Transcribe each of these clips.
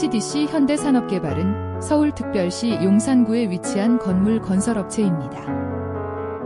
HDC 현대산업개발은 서울특별시 용산구에 위치한 건물 건설업체입니다.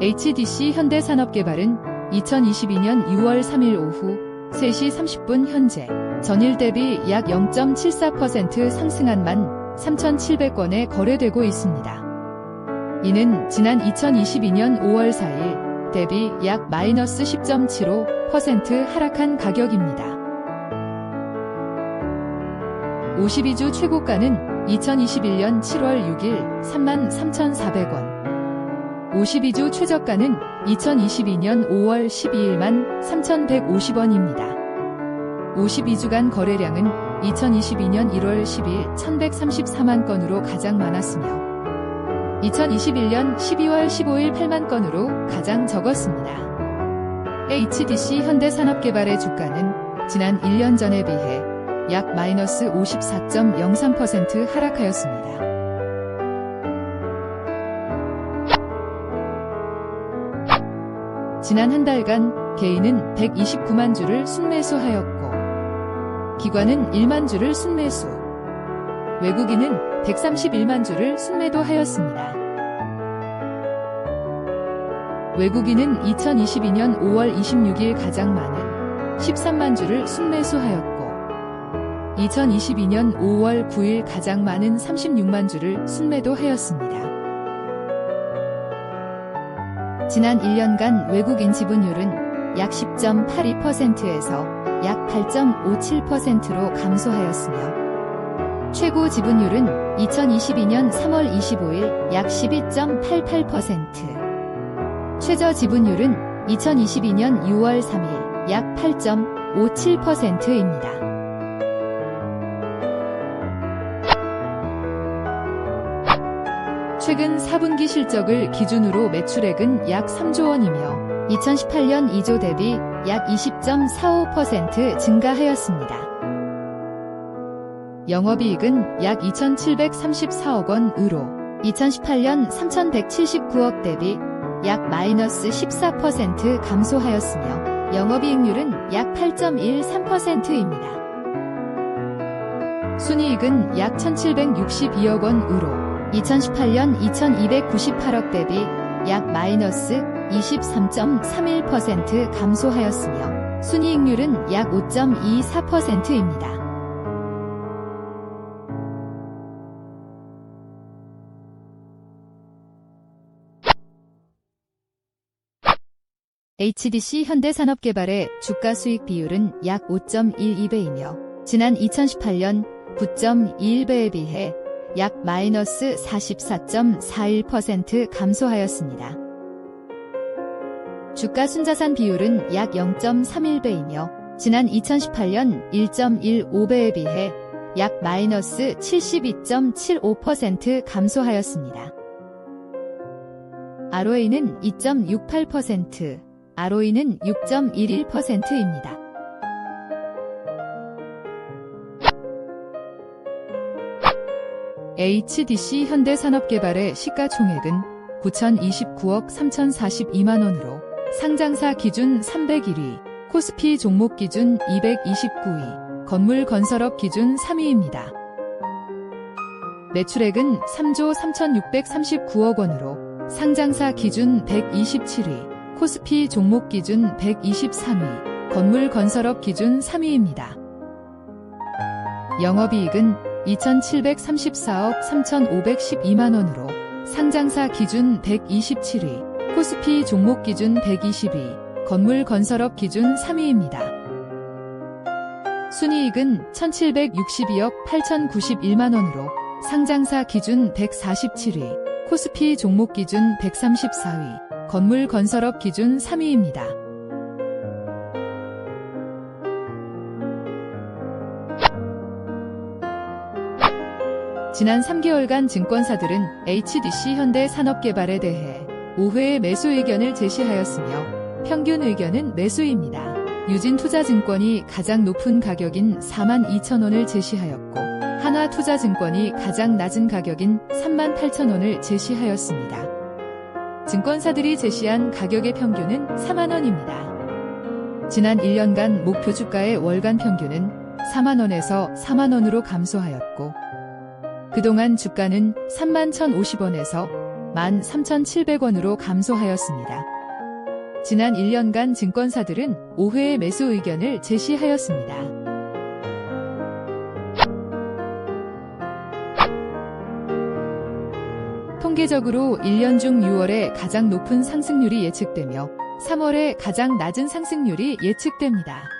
HDC 현대산업개발은 2022년 6월 3일 오후 3시 30분 현재 전일 대비 약 0.74% 상승한 13,700건에 거래되고 있습니다. 이는 지난 2022년 5월 4일 대비 약 마이너스 10.75% 하락한 가격입니다. 52주 최고가는 2021년 7월 6일 33,400원. 52주 최저가는 2022년 5월 12일만 3,150원입니다. 52주간 거래량은 2022년 1월 10일 1,134만 건으로 가장 많았으며 2021년 12월 15일 8만 건으로 가장 적었습니다. HDC 현대산업개발의 주가는 지난 1년 전에 비해 약 마이너스 54.03% 하락하였습니다. 지난 한 달간 개인은 129만 주를 순매수하였고 기관은 1만 주를 순매수 외국인은 131만 주를 순매도하였습니다. 외국인은 2022년 5월 26일 가장 많은 13만 주를 순매수하였고 2022년 5월 9일 가장 많은 36만 주를 순매도하였습니다. 지난 1년간 외국인 지분율은 약 10.82%에서 약 8.57%로 감소하였으며 최고 지분율은 2022년 3월 25일 약 12.88%, 최저 지분율은 2022년 6월 3일 약 8.57%입니다. 최근 4분기 실적을 기준으로 매출액은 약 3조 원이며 2018년 2조 대비 약 20.45% 증가하였습니다. 영업이익은 약 2,734억 원으로 2018년 3,179억 대비 약 마이너스 14% 감소하였으며 영업이익률은 약 8.13%입니다. 순이익은 약 1,762억 원으로 2018년 2298억 대비 약 마이너스 23.31% 감소하였으며 순이익률은 약 5.24%입니다. HDC 현대산업개발의 주가 수익 비율은 약 5.12배이며 지난 2018년 9.21배에 비해 약 마이너스 44.41% 감소하였습니다. 주가 순자산 비율은 약 0.31배이며 지난 2018년 1.15배에 비해 약 마이너스 72.75% 감소하였습니다. ROA는 2.68%, ROE는 6.11%입니다. HDC 현대산업개발의 시가총액은 9,029억 3,042만원으로 상장사 기준 301위, 코스피 종목 기준 229위, 건물 건설업 기준 3위입니다. 매출액은 3조 3,639억 원으로 상장사 기준 127위, 코스피 종목 기준 123위, 건물 건설업 기준 3위입니다. 영업이익은 2,734억 3,512만원으로 상장사 기준 127위, 코스피 종목 기준 120위, 건물 건설업 기준 3위입니다. 순이익은 1,762억 8,091만원으로 상장사 기준 147위, 코스피 종목 기준 134위, 건물 건설업 기준 3위입니다. 지난 3개월간 증권사들은 HDC 현대 산업개발에 대해 5회의 매수 의견을 제시하였으며 평균 의견은 매수입니다. 유진투자증권이 가장 높은 가격인 42,000원을 제시하였고 한화투자증권이 가장 낮은 가격인 38,000원을 제시하였습니다. 증권사들이 제시한 가격의 평균은 4만원입니다. 지난 1년간 목표 주가의 월간 평균은 4만원에서 4만원으로 감소하였고, 그동안 주가는 3만 1,050원에서 1만 3,700원으로 감소하였습니다. 지난 1년간 증권사들은 5회의 매수 의견을 제시하였습니다. 통계적으로 1년 중 6월에 가장 높은 상승률이 예측되며 3월에 가장 낮은 상승률이 예측됩니다.